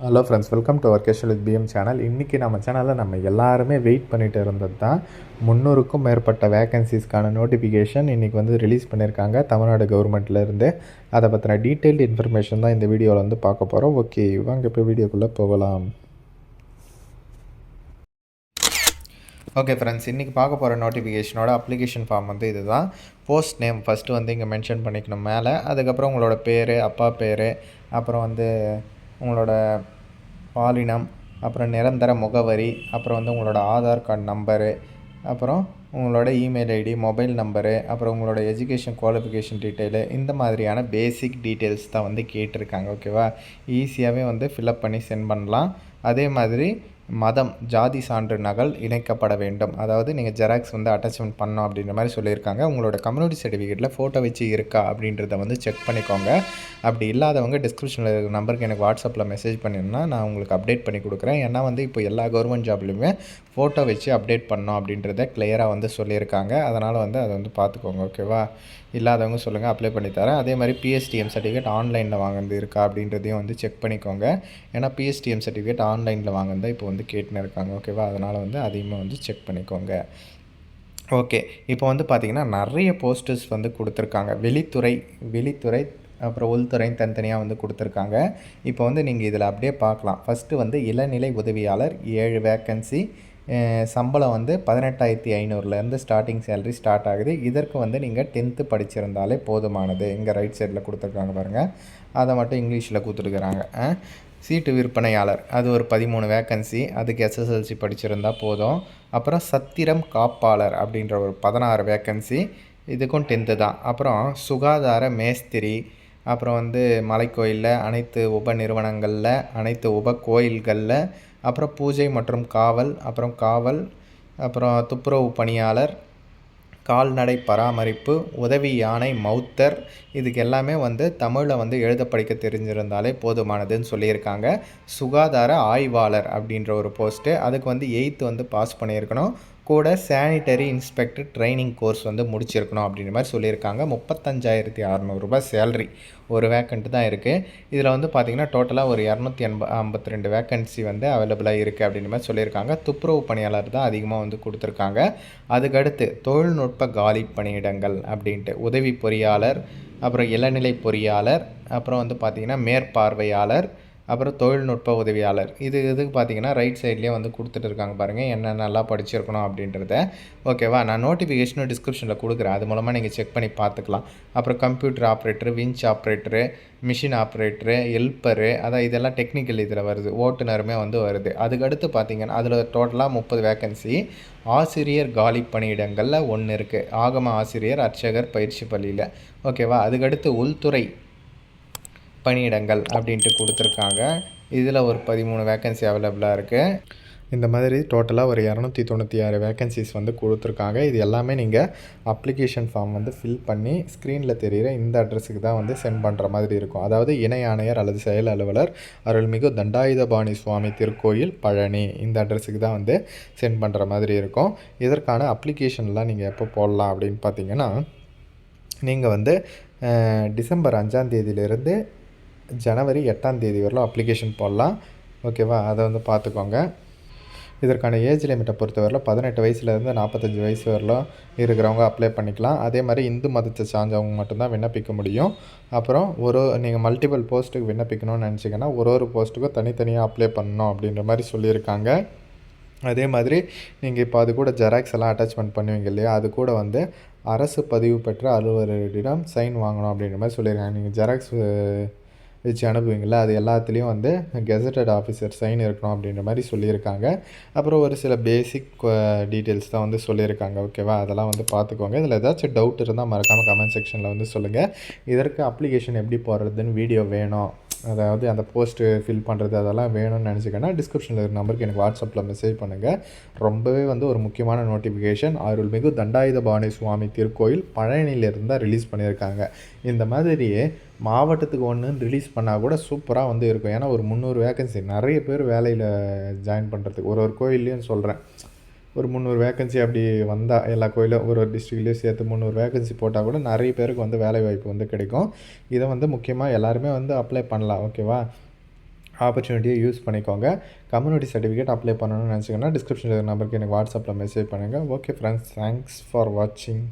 Hello friends welcome to our casual with PM channel இன்றைக்கி நம்ம சேனலில் நம்ம எல்லாருமே வெயிட் பண்ணிட்டு இருந்தது தான் முந்நூறுக்கும் மேற்பட்ட வேகன்சிஸ்க்கான நோட்டிஃபிகேஷன் இன்றைக்கி வந்து ரிலீஸ் பண்ணியிருக்காங்க தமிழ்நாடு கவர்மெண்ட்லேருந்து அதை பற்றின டீட்டெயில்டு இன்ஃபர்மேஷன் தான் இந்த வீடியோவில் வந்து பார்க்க போகிறோம் ஓகே வாங்க இப்போ வீடியோக்குள்ளே போகலாம். ஓகே ஃப்ரெண்ட்ஸ் இன்றைக்கி பார்க்க போகிற நோட்டிஃபிகேஷனோட அப்ளிகேஷன் ஃபார்ம் வந்து இதுதான். போஸ்ட் நேம் ஃபஸ்ட்டு வந்து இங்கே மென்ஷன் பண்ணிக்கணும் மேலே. அதுக்கப்புறம் உங்களோட பேர் அப்பா பேர் அப்புறம் வந்து உங்களோட பாலினம் அப்புறம் நிரந்தர முகவரி அப்புறம் வந்து உங்களோட ஆதார் கார்டு நம்பரு அப்புறம் உங்களோட இமெயில் ஐடி மொபைல் நம்பரு அப்புறம் உங்களோட எஜுகேஷன் குவாலிஃபிகேஷன் டீட்டெயிலு இந்த மாதிரியான பேசிக் டீட்டெயில்ஸ் தான் வந்து கேட்டிருக்காங்க ஓகேவா ஈஸியாகவே வந்து ஃபில்அப் பண்ணி சென்ட் பண்ணலாம். அதே மாதிரி மதம் ஜாதி சான்று நகல் இணைக்கப்பட வேண்டும். அதாவது நீங்கள் ஜெராக்ஸ் வந்து அட்டாச்மெண்ட் பண்ணோம் அப்படின்ற மாதிரி சொல்லியிருக்காங்க. உங்களோட கம்யூனிட்டி சர்டிஃபிகேட்டில் ஃபோட்டோ வச்சு இருக்கா அப்படின்றத வந்து செக் பண்ணிக்கோங்க. அப்படி இல்லாதவங்க டிஸ்கிரிப்ஷனில் இருக்கிற நம்பருக்கு எனக்கு வாட்ஸ்அப்பில் மெசேஜ் பண்ணிருந்தா நான் உங்களுக்கு அப்டேட் பண்ணி கொடுக்குறேன். ஏன்னா வந்து இப்போ எல்லா கவர்மெண்ட் ஜாப்லையுமே ஃபோட்டோ வச்சு அப்டேட் பண்ணோம் அப்படின்றத கிளியராக வந்து சொல்லியிருக்காங்க. அதனால் வந்து அதை வந்து பார்த்துக்கோங்க ஓகேவா இல்லாதவங்க சொல்லுங்கள் அப்ளை பண்ணி தரேன். அதே மாதிரி பிஎஸ்டிஎம் சர்டிஃபிகேட் ஆன்லைனில் வாங்கினது இருக்கா அப்படின்றதையும் வந்து செக் பண்ணிக்கோங்க. ஏன்னா பிஎஸ்டிஎம் சர்டிஃபிகேட் ஆன்லைனில் வாங்கினதை இப்போ வந்து கேட்டுன்னு இருக்காங்க ஓகேவா அதனால் வந்து அதையுமே வந்து செக் பண்ணிக்கோங்க. ஓகே இப்போ வந்து பார்த்திங்கன்னா நிறைய போஸ்டர்ஸ் வந்து கொடுத்துருக்காங்க. வெளித்துறை வெளித்துறை அப்புறம் உள்துறையும் தனித்தனியாக வந்து கொடுத்துருக்காங்க. இப்போ வந்து நீங்கள் இதில் அப்படியே பார்க்கலாம். ஃபஸ்ட்டு வந்து இளநிலை உதவியாளர் ஏழு வேக்கன்சி சம்பளம் வந்து பதினெட்டாயிரத்தி ஐநூறுலேருந்து ஸ்டார்டிங் சேலரி ஸ்டார்ட் ஆகுது. இதற்கு வந்து நீங்கள் டென்த்து படிச்சிருந்தாலே போதுமானது. இங்கே ரைட் சைடில் கொடுத்துருக்காங்க பாருங்கள் அதை மட்டும் இங்கிலீஷில் கொடுத்துருக்குறாங்க சீட்டு விற்பனையாளர். அது ஒரு பதிமூணு வேக்கன்சி அதுக்கு எஸ்எஸ்எல்சி படிச்சிருந்தால் போதும். அப்புறம் சத்திரம் காப்பாளர் அப்படின்ற ஒரு பதினாறு வேக்கன்சி இதுக்கும் டென்த்து தான். அப்புறம் சுகாதார மேஸ்திரி அப்புறம் வந்து மலைக்கோயிலில் அனைத்து உப நிறுவனங்களில் அனைத்து உப கோயில்களில் அப்புறம் பூஜை மற்றும் காவல் அப்புறம் காவல் அப்புறம் துப்புரவு பணியாளர் கால்நடை பராமரிப்பு உதவி யானை மௌத்தர் இதுக்கு எல்லாமே வந்து தமிழில் வந்து எழுத படிக்க தெரிஞ்சிருந்தாலே போதுமானதுன்னு சொல்லியிருக்காங்க. சுகாதார ஆய்வாளர் அப்படின்ற ஒரு போஸ்ட்டு. அதுக்கு வந்து எயித்து வந்து பாஸ் பண்ணியிருக்கணும். கூட சானிட்டரி இன்ஸ்பெக்டர் ட்ரைனிங் கோர்ஸ் வந்து முடிச்சிருக்கணும் அப்படின்ற மாதிரி சொல்லியிருக்காங்க. முப்பத்தஞ்சாயிரத்தி அறநூறுபா சேல்ரி ஒரு வேக்கண்ட் தான் இருக்குது இதில் வந்து பார்த்திங்கன்னா டோட்டலாக ஒரு இரநூத்தி எண்ப ஐம்பத்தி ரெண்டு வேக்கன்சி வந்து அவைலபிளாக இருக்குது அப்படின்ற மாதிரி சொல்லியிருக்காங்க. துப்புரவு பணியாளர் தான் அதிகமாக வந்து கொடுத்துருக்காங்க. அதுக்கடுத்து தொழில்நுட்ப காலி பணியிடங்கள் அப்படின்ட்டு உதவி பொறியாளர் அப்புறம் இளநிலை பொறியாளர் அப்புறம் வந்து பார்த்திங்கன்னா மேற்பார்வையாளர் அப்புறம் தொழில்நுட்ப உதவியாளர். இது இதுக்கு பார்த்தீங்கன்னா ரைட் சைட்லேயே வந்து கொடுத்துட்டு இருக்காங்க பாருங்கள் என்ன நல்லா படிச்சிருக்கணும் அப்படின்றத. ஓகேவா நான் நோட்டிஃபிகேஷனும் டிஸ்கிரிப்ஷனில் கொடுக்குறேன். அது மூலமாக நீங்கள் செக் பண்ணி பார்த்துக்கலாம். அப்புறம் computer operator winch operator machine operator helper அதான் இதெல்லாம் டெக்னிக்கல் இதில் வருது. ஓட்டுநருமே வந்து வருது. அதுக்கடுத்து பார்த்தீங்கன்னா அதில் டோட்டலாக முப்பது வேக்கன்சி ஆசிரியர் காலி பணியிடங்களில் ஒன்று இருக்குது ஆகம ஆசிரியர் அர்ச்சகர் பயிற்சி பள்ளியில். ஓகேவா அதுக்கடுத்து உள்துறை. பணியிடங்கள் அப்படின்ட்டு கொடுத்துருக்காங்க. இதில் ஒரு பதிமூணு வேக்கன்சி அவைலபிளாக இருக்குது இந்த மாதிரி டோட்டலாக ஒரு இரநூத்தி தொண்ணூற்றி ஆறு வேக்கன்சிஸ் வந்து கொடுத்துருக்காங்க. இது எல்லாமே நீங்கள் அப்ளிகேஷன் ஃபார்ம் வந்து ஃபில் பண்ணி ஸ்க்ரீனில் தெரிகிற இந்த அட்ரஸுக்கு தான் வந்து சென்ட் பண்ணுற மாதிரி இருக்கும். அதாவது இணை ஆணையர் அல்லது செயல் அலுவலர் அருள்மிகு தண்டாயுதபாணி சுவாமி திருக்கோயில் பழனி இந்த அட்ரஸுக்கு தான் வந்து சென்ட் பண்ணுற மாதிரி இருக்கும். இதற்கான அப்ளிகேஷன்லாம் நீங்கள் எப்போ போடலாம் அப்படின்னு பார்த்தீங்கன்னா நீங்கள் வந்து டிசம்பர் அஞ்சாம் தேதியிலேருந்து ஜனவரி எட்டாம் தேதி வரலாம். அப்ளிகேஷன் போடலாம். ஓகேவா அதை வந்து பார்த்துக்கோங்க. இதற்கான ஏஜ் லிமிட்டை பொறுத்தவரையில் பதினெட்டு வயசுலேருந்து நாற்பத்தஞ்சு வயசு வரலாம் இருக்கிறவங்க அப்ளை பண்ணிக்கலாம். அதே மாதிரி இந்து மதத்தை சார்ந்தவங்க மட்டும்தான் விண்ணப்பிக்க முடியும். அப்புறம் ஒரு நீங்கள் மல்டிபிள் போஸ்ட்டுக்கு விண்ணப்பிக்கணும்னு நினச்சிங்கன்னா ஒரு ஒரு போஸ்ட்டுக்கும் தனித்தனியாக அப்ளை பண்ணணும் அப்படின்ற மாதிரி சொல்லியிருக்காங்க. அதே மாதிரி நீங்கள் இப்போ அது கூட ஜெராக்ஸ் எல்லாம் அட்டாச்மெண்ட் பண்ணுவீங்க இல்லையா? அது கூட வந்து அரசு பதிவு பெற்ற அலுவலரிடம் சைன் வாங்கணும் அப்படின்ற மாதிரி சொல்லியிருக்காங்க. நீங்கள் ஜெராக்ஸ் வச்சு அனுப்புவீங்கள அது எல்லாத்துலேயும் வந்து கெசட்டட் ஆஃபீஸர் சைன் இருக்கணும் அப்படின்ற மாதிரி சொல்லியிருக்காங்க. அப்புறம் ஒரு சில பேசிக் டீட்டெயில்ஸ் தான் வந்து சொல்லியிருக்காங்க. ஓகேவா அதெல்லாம் வந்து பார்த்துக்கோங்க. இதில் ஏதாச்சும் டவுட் இருந்தால் மறக்காமல் கமெண்ட் செக்ஷனில் வந்து சொல்லுங்கள் இதற்கு அப்ளிகேஷன் எப்படி போடுறதுன்னு வீடியோ வேணும். அதாவது அந்த போஸ்ட்டு ஃபில் பண்ணுறது அதெல்லாம் வேணும்னு நினச்சிக்கன்னா டிஸ்கிரிப்ஷனில் இருக்கிற நம்பருக்கு எனக்கு வாட்ஸ்அப்பில் மெசேஜ் பண்ணுங்கள் ரொம்பவே வந்து ஒரு முக்கியமான நோட்டிஃபிகேஷன் அருள்மிகு தண்டாயுதபாணி சுவாமி திருக்கோயில் பழனியிலிருந்து தான் ரிலீஸ் பண்ணியிருக்காங்க. இந்த மாதிரியே மாவட்டத்துக்கு ஒன்றுன்னு ரிலீஸ் பண்ணால் கூட சூப்பராக வந்து இருக்கும். ஏன்னா ஒரு முந்நூறு வேக்கன்சி நிறைய பேர் வேலையில் ஜாயின் பண்ணுறதுக்கு ஒரு ஒரு கோயில்லையும் சொல்கிறேன் ஒரு முந்நூறு வேக்கன்சி அப்படி வந்தால் எல்லா கோயிலும் ஒரு ஒரு டிஸ்ட்ரிக்ட்லேயும் சேர்த்து முந்நூறு வேக்கன்சி போட்டால் கூட நிறைய பேருக்கு வந்து வேலை வாய்ப்பு வந்து கிடைக்கும். இதை வந்து முக்கியமாக எல்லாருமே வந்து அப்ளை பண்ணலாம் ஓகேவா ஆப்பர்ச்சுனிட்டியை யூஸ் பண்ணிக்கோங்க. கம்யூனிட்டி சர்டிஃபிகேட் அப்ளை பண்ணணும்னு நினச்சிங்கன்னா டிஸ்கிரிப்ஷனில் நம்பருக்கு எனக்கு வாட்ஸ்அப்பில் மெசேஜ் பண்ணுங்கள் ஓகே ஃப்ரெண்ட்ஸ் தேங்க்ஸ் ஃபார் வாட்சிங்